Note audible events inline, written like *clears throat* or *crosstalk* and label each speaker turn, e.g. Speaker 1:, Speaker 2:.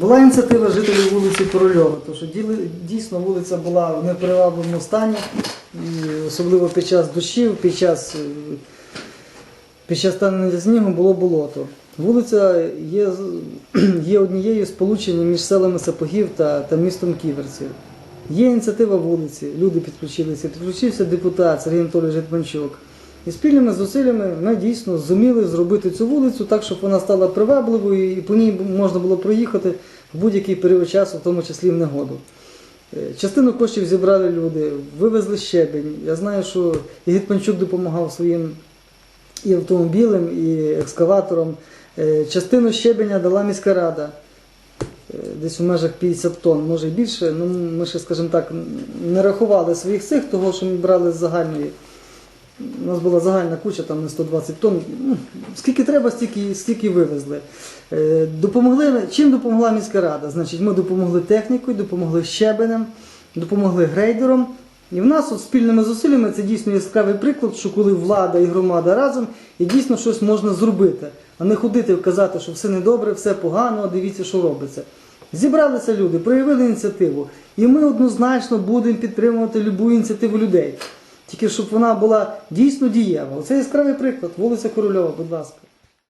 Speaker 1: Була ініціатива жителів вулиці Корольова, тому що дійсно вулиця була в неперевабленому стані, особливо під час дощів, під час, е, під час танення снігу було болото. Вулиця є, *clears throat* є однією з сполучень між селами Сапогів та, та містом Ківерці. Є ініціатива вулиці, люди підключилися, підключився депутат Сергій Анатолійович Гетманчук. І спільними зусиллями ми дійсно зуміли зробити цю вулицю так, щоб вона стала привабливою і по ній можна було проїхати в будь-який період часу, в тому числі в негоду. Е, Частину коштів зібрали люди, вивезли щебень. Я знаю, що і Гетманчук допомагав своїм і автомобілем, і екскаватором. Е, Частину щебеня дала міська рада. Е, Десь у межах 50 тонн, може і більше. Ну, ми ще, скажімо так, не рахували своїх цих, того, що ми брали з загальної. У нас була загальна куча, там не 120 тонн. Ну, скільки треба, стільки, стільки вивезли. Е, Допомогли, чим допомогла міська рада? Значить, ми допомогли технікою, допомогли щебенем, допомогли грейдером. І в нас от спільними зусиллями це дійсно яскравий приклад, що коли влада і громада разом, і дійсно щось можна зробити, а не ходити і казати, що все недобре, все погано, а дивіться, що робиться. Зібралися люди, проявили ініціативу, і ми однозначно будемо підтримувати любу ініціативу людей. Тільки щоб вона була дійсно дієва. Оце яскравий приклад, вулиця Корольова, будь ласка.